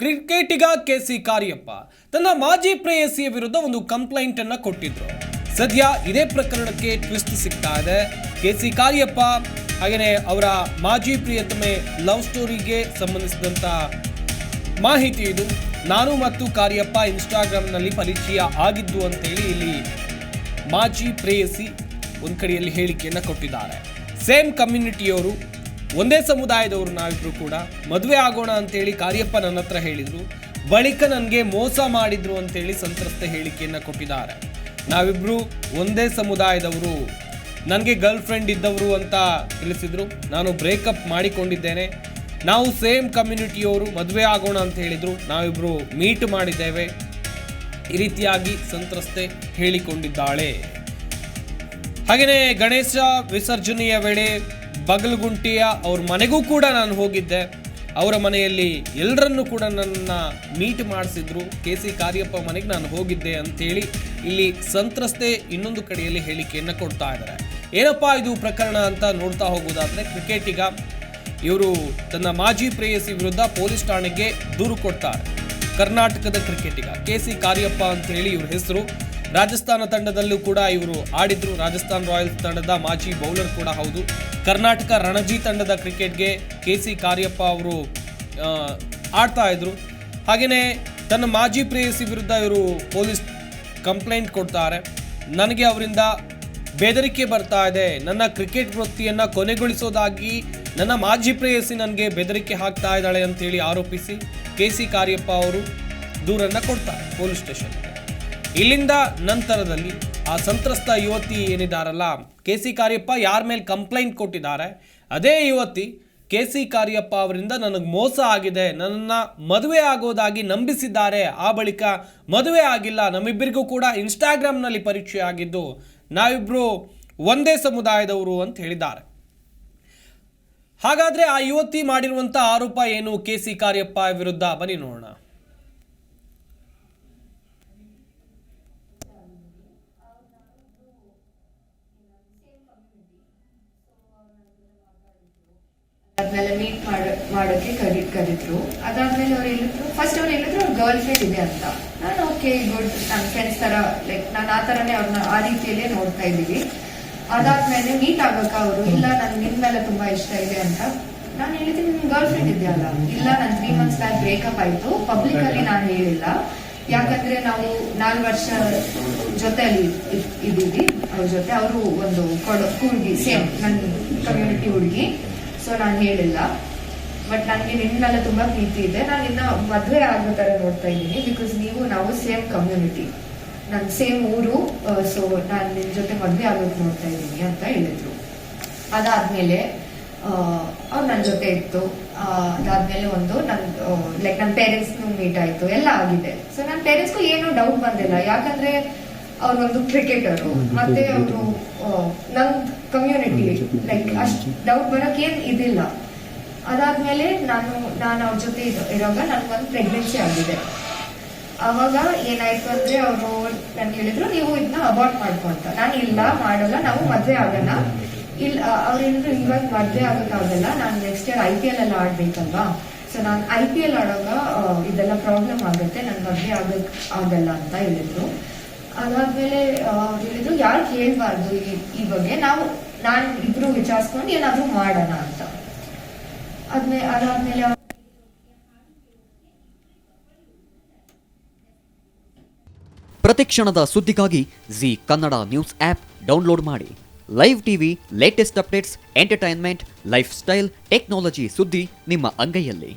ಕ್ರಿಕೆಟಿಗ K C Cariappa. ತನ್ನ ಮಾಜಿ ಪ್ರೇಯಸಿಯ ವಿರುದ್ಧ ಒಂದು ಕಂಪ್ಲೇಂಟ್ ಅನ್ನ ಕೊಟ್ಟಿದ್ರು. ಸದ್ಯ ಇದೇ ಪ್ರಕರಣಕ್ಕೆ ಟ್ವಿಸ್ಟ್ ಸಿಗ್ತಾ ಇದೆ. ಕೆ ಸಿ ಕಾರ್ಯಪ್ಪ ಹಾಗೆಯೇ ಅವರ ಮಾಜಿ ಪ್ರಿಯತಮೆ ಲವ್ ಸ್ಟೋರಿಗೆ ಸಂಬಂಧಿಸಿದಂತ ಮಾಹಿತಿ ಇದು. ನಾನು ಮತ್ತು ಕಾರ್ಯಪ್ಪ ಇನ್ಸ್ಟಾಗ್ರಾಮ್ನಲ್ಲಿ ಪರಿಚಯ ಆಗಿದ್ದು ಅಂತೇಳಿ ಇಲ್ಲಿ ಮಾಜಿ ಪ್ರೇಯಸಿ ಒಂದು ಕಡೆಯಲ್ಲಿ ಹೇಳಿಕೆಯನ್ನ ಕೊಟ್ಟಿದ್ದಾರೆ. ಸೇಮ್ ಕಮ್ಯುನಿಟಿಯವರು ಒಂದೇ ಸಮುದಾಯದವರು ನಾವಿಬ್ರು ಕೂಡ ಮದುವೆ ಆಗೋಣ ಅಂತೇಳಿ ಕಾರ್ಯಪ್ಪ ನನ್ನ ಹತ್ರ ಹೇಳಿದ್ರು. ಬಳಿಕ ನನಗೆ ಮೋಸ ಮಾಡಿದ್ರು ಅಂತೇಳಿ ಸಂತ್ರಸ್ತೆ ಹೇಳಿಕೆಯನ್ನು ಕೊಟ್ಟಿದ್ದಾರೆ. ನಾವಿಬ್ರು ಒಂದೇ ಸಮುದಾಯದವರು. ನನಗೆ ಗರ್ಲ್ ಫ್ರೆಂಡ್ ಇದ್ದವರು ಅಂತ ತಿಳಿಸಿದ್ರು. ನಾನು ಬ್ರೇಕಪ್ ಮಾಡಿಕೊಂಡಿದ್ದೇನೆ. ನಾವು ಸೇಮ್ ಕಮ್ಯುನಿಟಿಯವರು ಮದುವೆ ಆಗೋಣ ಅಂತ ಹೇಳಿದ್ರು. ನಾವಿಬ್ರು ಮೀಟ್ ಮಾಡಿದ್ದೇವೆ. ಈ ರೀತಿಯಾಗಿ ಸಂತ್ರಸ್ತೆ ಹೇಳಿಕೊಂಡಿದ್ದಾಳೆ. ಹಾಗೆಯೇ ಗಣೇಶ ವಿಸರ್ಜನೆಯ ವೇಳೆ ಬಗಲಗುಂಟಿಯ ಅವ್ರ ಮನೆಗೂ ಕೂಡ ನಾನು ಹೋಗಿದ್ದೆ. ಅವರ ಮನೆಯಲ್ಲಿ ಎಲ್ಲರನ್ನೂ ಕೂಡ ನನ್ನ ಮೀಟ್ ಮಾಡಿಸಿದ್ರು. ಕೆ ಸಿ ಕಾರ್ಯಪ್ಪ ಮನೆಗೆ ನಾನು ಹೋಗಿದ್ದೆ ಅಂತೇಳಿ ಇಲ್ಲಿ ಸಂತ್ರಸ್ತೆ ಇನ್ನೊಂದು ಕಡೆಯಲ್ಲಿ ಹೇಳಿಕೆಯನ್ನು ಕೊಡ್ತಾ ಇದ್ದಾರೆ. ಏನಪ್ಪಾ ಇದು ಪ್ರಕರಣ ಅಂತ ನೋಡ್ತಾ ಹೋಗೋದಾದರೆ ಕ್ರಿಕೆಟಿಗ ಇವರು ತನ್ನ ಮಾಜಿ ಪ್ರೇಯಸಿ ವಿರುದ್ಧ ಪೊಲೀಸ್ ಠಾಣೆಗೆ ದೂರು ಕೊಡ್ತಾರೆ. ಕರ್ನಾಟಕದ ಕ್ರಿಕೆಟಿಗ ಕೆ ಸಿ ಕಾರ್ಯಪ್ಪ ಅಂತ ಹೇಳಿ ಇವ್ರ ಹೆಸರು. ರಾಜಸ್ಥಾನ ತಂಡದಲ್ಲೂ ಕೂಡ ಇವರು ಆಡಿದ್ರು. ರಾಜಸ್ಥಾನ್ ರಾಯಲ್ಸ್ ತಂಡದ ಮಾಜಿ ಬೌಲರ್ ಕೂಡ ಹೌದು. ಕರ್ನಾಟಕ ರಣಜಿ ತಂಡದ ಕ್ರಿಕೆಟ್ಗೆ ಕೆ ಸಿ ಕಾರ್ಯಪ್ಪ ಅವರು ಆಡ್ತಾ ಇದ್ರು. ಹಾಗೆಯೇ ತನ್ನ ಮಾಜಿ ಪ್ರೇಯಸಿ ವಿರುದ್ಧ ಇವರು ಪೊಲೀಸ್ ಕಂಪ್ಲೇಂಟ್ ಕೊಡ್ತಾರೆ. ನನಗೆ ಅವರಿಂದ ಬೆದರಿಕೆ ಬರ್ತಾ ಇದೆ. ನನ್ನ ಕ್ರಿಕೆಟ್ ವೃತ್ತಿಯನ್ನು ಕೊನೆಗೊಳಿಸೋದಾಗಿ ನನ್ನ ಮಾಜಿ ಪ್ರೇಯಸಿ ನನಗೆ ಬೆದರಿಕೆ ಹಾಕ್ತಾ ಇದ್ದಾಳೆ ಅಂತೇಳಿ ಆರೋಪಿಸಿ ಕೆ ಸಿ ಕಾರ್ಯಪ್ಪ ಅವರು ದೂರನ್ನು ಕೊಡ್ತಾರೆ ಪೊಲೀಸ್ ಸ್ಟೇಷನ್ಗೆ. ಇಲ್ಲಿಂದ ನಂತರದಲ್ಲಿ ಆ ಸಂತ್ರಸ್ತ ಯುವತಿ ಏನಿದಾರಲ್ಲ, ಕೆ ಸಿ ಕಾರ್ಯಪ್ಪ ಯಾರ ಮೇಲೆ ಕಂಪ್ಲೇಂಟ್ ಕೊಟ್ಟಿದ್ದಾರೆ, ಅದೇ ಯುವತಿ ಕೆ ಸಿ ಕಾರ್ಯಪ್ಪ ಅವರಿಂದ ನನಗೆ ಮೋಸ ಆಗಿದೆ, ನನ್ನ ಮದುವೆ ಆಗೋದಾಗಿ ನಂಬಿಸಿದ್ದಾರೆ, ಆ ಬಳಿಕ ಮದುವೆ ಆಗಿಲ್ಲ, ನಮ್ಮಿಬ್ಬರಿಗೂ ಕೂಡ ಇನ್ಸ್ಟಾಗ್ರಾಮ್ನಲ್ಲಿ ಪರಿಚಯ ಆಗಿದ್ದು ನಾವಿಬ್ಬರು ಒಂದೇ ಸಮುದಾಯದವರು ಅಂತ ಹೇಳಿದ್ದಾರೆ. ಹಾಗಾದರೆ ಆ ಯುವತಿ ಮಾಡಿರುವಂಥ ಆರೋಪ ಏನು ಕೆ ಸಿ ಕಾರ್ಯಪ್ಪ ವಿರುದ್ಧ? ಬನ್ನಿ ನೋಡೋಣ. ಅದ್ನೆಲ್ಲ ಮೀಟ್ ಮಾಡ, ಮಾಡೋಕೆ ಕರಿ, ಕರಿದ್ರು. ಅದಾದ್ಮೇಲೆ ಅವ್ರು ಹೇಳಿದ್ರು ಫಸ್ಟ್ ಅವ್ರು ಹೇಳಿದ್ರು ಅವ್ರ ಗರ್ಲ್ ಫ್ರೆಂಡ್ ಇದೆ ಅಂತ. ನಾನು ಓಕೆ ಗುಡ್ ನನ್ನ ಫ್ರೆಂಡ್ಸ್ ತರ ಲೈಕ್ ನಾನು ಆ ತರನೇ ಅವ್ರನ್ನ ಆ ರೀತಿಯಲ್ಲೇ ನೋಡ್ತಾ ಇದ್ದೀವಿ ಅದಾದ್ಮೇಲೆ ಮೀಟ್ ಆಗಕ ಅವರು, ಇಲ್ಲ ನನ್ ನಿನ್ ಮೇಲೆ ತುಂಬಾ ಇಷ್ಟ ಇದೆ ಅಂತ. ನಾನು ಹೇಳಿದ್ದೀನಿ, ನಿನ್ ಗರ್ಲ್ ಫ್ರೆಂಡ್ ಇದೆಯಲ್ಲ? ಇಲ್ಲ, ನನ್ ತ್ರೀ ಮಂತ್ಸ್ ಬ್ಯಾಕ್ ಬ್ರೇಕಪ್ ಆಯ್ತು. ಪಬ್ಲಿಕ್ ಅಲ್ಲಿ ನಾನು ಹೇಳಿಲ್ಲ. ಯಾಕಂದ್ರೆ ನಾವು ನಾಲ್ಕು ವರ್ಷ ಜೊತೆಯಲ್ಲಿ ಇದ್ದೀವಿ. ಅವ್ರ ಜೊತೆ, ಅವರು ಒಂದು ಕೊಡ, ಹುಡುಗಿ ಸೇಮ್ ನನ್ನ ಕಮ್ಯುನಿಟಿ ಹುಡುಗಿ. ಸೊ ನಾನು ಹೇಳಿಲ್ಲ. ಬಟ್ ನನಗೆ ನಿಮ್ಮೆಲ್ಲ ತುಂಬಾ ಪ್ರೀತಿ ಇದೆ. ನಾನು ಇನ್ನ ಮದುವೆ ಆಗೋ ತರ ನೋಡ್ತಾ ಇದ್ದೀನಿ ಬಿಕಾಸ್ ನೀವು ನಾವು ಸೇಮ್ ಕಮ್ಯುನಿಟಿ ನನ್ ಸೇಮ್ ಊರು ಸೊ ನಾನು ನಿನ್ನ ಜೊತೆ ಮದುವೆ ಆಗೋದ್ ನೋಡ್ತಾ ಇದ್ದೀನಿ ಅಂತ ಹೇಳಿದ್ರು. ಅದಾದ್ಮೇಲೆ ಅವ್ರು ನನ್ನ ಜೊತೆ ಇತ್ತು. ಅದಾದ್ಮೇಲೆ ಒಂದು ನನ್ ಲೈಕ್ ನನ್ನ ಪೇರೆಂಟ್ಸ್ ಮೀಟ್ ಆಯ್ತು. ಎಲ್ಲ ಆಗಿದೆ. ಸೊ ನನ್ನ ಪೇರೆಂಟ್ಸ್ಗೂ ಏನೂ ಡೌಟ್ ಬಂದಿಲ್ಲ. ಯಾಕಂದ್ರೆ ಅವ್ರೊಂದು ಕ್ರಿಕೆಟರು ಮತ್ತೆ ಅವರು ನನ್ ಕಮ್ಯುನಿಟಿ ಲೈಕ್ ಅಷ್ಟು ಡೌಟ್ ಬರಕ್ ಏನ್ ಇದಿಲ್ಲ. ಅದಾದ್ಮೇಲೆ ನಾನು ನಾನು ಅವ್ರ ಜೊತೆ ಇರೋವಾಗ ನನಗೊಂದು ಪ್ರೆಗ್ನೆನ್ಸಿ ಆಗಿದೆ. ಅವಾಗ ಏನಾಯ್ತು ಅಂದ್ರೆ ಅವರು ನನ್ಗೆ ಹೇಳಿದ್ರು ನೀವು ಇದನ್ನ ಅಬಾರ್ಟ್ ಮಾಡ್ಕೊ ಅಂತ. ನಾನು ಇಲ್ಲ ಮಾಡಲ್ಲ ನಾವು ಮದ್ವೆ ಆಗಲ್ಲ. ಇಲ್ಲ ಅವ್ರು ಹೇಳಿದ್ರು ಇವಾಗ ಮದ್ವೆ ಆಗೋಕ್ಕಾಗಲ್ಲ ನಾನು next year I P L ಎಲ್ಲ ಆಡ್ಬೇಕಲ್ವಾ? ಸೊ ನಾನು ಐ ಪಿ ಎಲ್ ಆಡೋವಾಗ ಇದೆಲ್ಲ ಪ್ರಾಬ್ಲಮ್ ಆಗುತ್ತೆ. ನನ್ ಮದ್ವೆ ಆಗಕ್ ಆಗಲ್ಲ ಅಂತ ಹೇಳಿದ್ರು. ಅದಾದ್ಮೇಲೆ ಹೇಳಿದ್ರು, ಯಾರು ಕೇಳಬಾರ್ದು ಈ ಬಗ್ಗೆ. ನಾವು, ನಾನ್ ಇಬ್ರು ವಿಚಾರಿಸ್ಕೊಂಡು ಏನಾದ್ರೂ ಮಾಡೋಣ ಅಂತ. ಅದ್ಮೇ, ಅದಾದ್ಮೇಲೆ ಪ್ರತಿ ಕ್ಷಣದ ಸುದ್ದಿಗಾಗಿ Zee Kannada news app download ಮಾಡಿ. Live TV latest updates entertainment lifestyle technology ಸುದ್ದಿ ನಿಮ್ಮ ಅಂಗೈಯಲ್ಲಿ.